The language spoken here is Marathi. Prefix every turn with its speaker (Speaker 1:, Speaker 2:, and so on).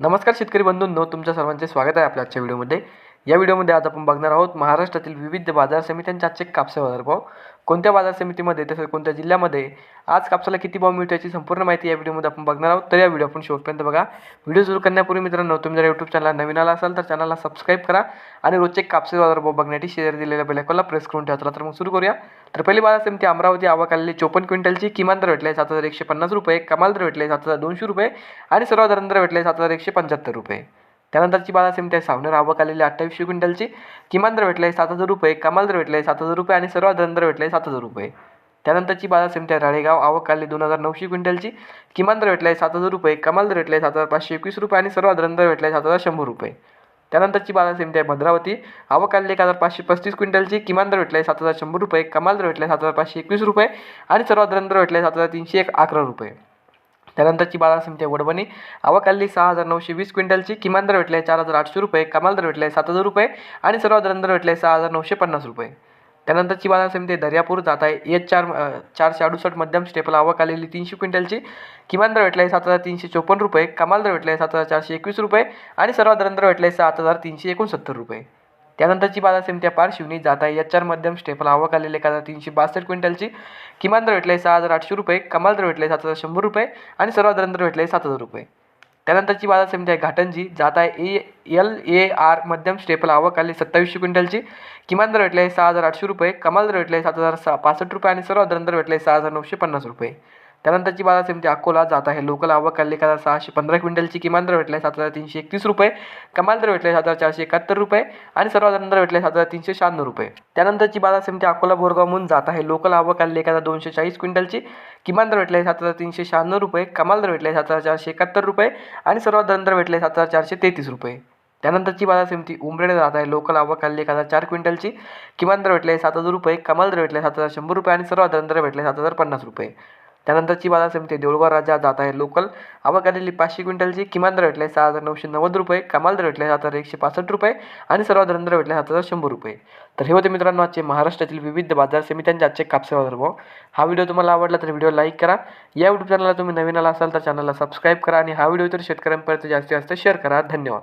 Speaker 1: नमस्कार शेतकरी बंधूंनो तुमच्या सर्वांचे स्वागत आहे आपल्या आजच्या व्हिडिओमध्ये. या व्हिडिओमध्ये आज आपण बघणार आहोत महाराष्ट्रातील विविध बाजार समित्यांच्या आजचे कापसा बाजारभाव कोणत्या बाजार समितीमध्ये तसेच कोणत्या जिल्ह्यामध्ये आज कापसाला किती भाव मिळतो याची संपूर्ण माहिती या व्हिडिओमध्ये आपण बघणार आहोत. तर या व्हिडिओ आपण शेवटपर्यंत बघा. व्हिडिओ सुरू करण्यापूर्वी मित्रांनो तुम्ही जर यूट्यूब चॅनलला नवीन आला असाल तर चॅनलला सबस्क्राईब करा आणि रोजचे कापसे बाजारभाव बघण्यासाठी शेअर दिलेल्या बेलायकॉनला प्रेस करून ठेवा. चला तर मग सुरू करूया. तर पहिली बाजार समिती अमरावती आवक आलेली चोपन्न क्विंटलची किमान दर भेटले सात हजार एकशे पन्नास रुपये कमाल दर भेटले सात हजार दोनशे रुपये आणि सर्वसाधारण दर भेटले सात हजार एकशे पंच्याहत्तर रुपये. त्यानंतरची बाजार समिती आहे सावनेर आवक आलेली अठ्ठावीसशे क्विंटलची. किमान दर भेटले सात हजार रुपये कमाल दर भेटले सात हजार रुपये आणि सर्वसाधारण दर भेटले सात हजार रुपये. त्यानंतरची बाजार समिती आहे राळेगाव आवक आली दोन हजार नऊशे क्विंटलची. किमान दर भेटले सात हजार रुपये कमाल दर भेटले सात हजार पाचशे एकवीस रुपये आणि सर्वसाधारण दर भेटले सात हजार शंभर रुपये. त्यानंतरची बाजार समिती आहे भद्रावती आवक आली एक हजार पाचशे पस्तीस क्विंटलची. किमान दर भेटले सात हजार शंभर रुपये कमाल दर भेटले सात हजार पाचशे एकवीस रुपये आणि सर्वसाधारण दर भेटले सात हजार तीनशे एक अकरा रुपये. त्यानंतरची बाजार समिती वडवणी वडबणी आवक सहा हजार नऊशे वीस क्विंटलची. किमान दर भेटले चार हजार आठशे रुपये. कमाल दर भेटले सात हजार रुपये. आणि सर्वसाधारण दर भेटले सहा हजार नऊशे पन्नास रुपये. त्यानंतरची बाजार समिती दर्यापूर जात आहे. एच चार चारशे अडुसष्ट मध्यम स्टेपल आवक आलेली तीनशे क्विंटलची. किमान दर भेटले सात हजार तीनशे चोपन्न रुपये. कमाल दर भेटले सात हजार चारशे एकवीस रुपये. आणि सर्वात दर भेटले सात हजार तीनशे एकोणसत्तर रुपये. त्यानंतरची बाजार समित्या आहे पारशिवनी जात आहे. एच आर मध्यम स्टेपल आवक आलेले एक हजार तीनशे बासष्ट क्विंटलची किमान दर भेटले सहा हजार आठशे रुपये कमाल दर भेटले सात हजार शंभर रुपये आणि सर्वात दर भेटले सात हजार रुपये. त्यानंतरची बाजार समिती आहे घाटंजी जात आहे ए एल ए आर मध्यम स्टेपल आवक आली सत्तावीसशे क्विंटलची किमान दर भेटले सहा हजार आठशे रुपये कमाल दर भेटले सात हजार सहा पासष्ट रुपये आणि सर्वात दर भेटले सहा हजार नऊशे पन्नास रुपये. त्यानंतरची बाजार समिती अकोला जात आहे. लोकल आवक आली हजार सहाशे पंधरा क्विंटलची किमान दर भेटले सात हजार तीनशे एकतीस रुपये. कमाल दर भेटले सात हजार चारशे एकाहत्तर रुपये आणि सर्वसाधारण दर भेटले सात हजार तीनशे शहाण्णव रुपये. त्यानंतरची बाजार समिती अकोला बोरगावहून जात आहे. लोकल आवक आली हजार दोनशे चाळीस क्विंटलची किमान दर भेटले सात हजार तीनशे शहाण्णव रुपये. कमाल दर भेटले सात हजार चारशे एकाहत्तर रुपये आणि सर्वसाधारण दर भेटले सात हजार चारशे तेहतीस रुपये. त्यानंतरची बाजार समिती उमरेड जात आहे. लोकल आवक आली एक हजार चार क्विंटलची किमान दर भेटले सात हजार रुपये. कमाल दर भेटले सात हजार शंभर रुपये आणि सर्वसाधारण दर भेटले सात हजार पन्नास रुपये. त्यानंतरची बाजार समिती देऊळगाव राजा जात आहे. लोकल आवक आलेली पाचशे क्विंटलची किमान दर भेटले सहा हजार नऊशे नव्वद रुपये कमाल दर भेटले सात हजार एकशे पासष्ट रुपये आणि सर्वात दर भेटले सात हजार शंभर रुपये. तर हे होते मित्रांनो आजचे महाराष्ट्रातील विविध बाजार समित्यांचे आजचे कापसे बाजार भाव. हा व्हिडिओ तुम्हाला आवडला तर व्हिडिओ लाईक करा. या यूट्यूब चॅनलला तुम्ही नवीन आला असाल तर चॅनलला सबस्क्राईब करा आणि हा व्हिडिओ तर शेतकऱ्यांपर्यंत जास्तीत जास्त शेअर करा. धन्यवाद.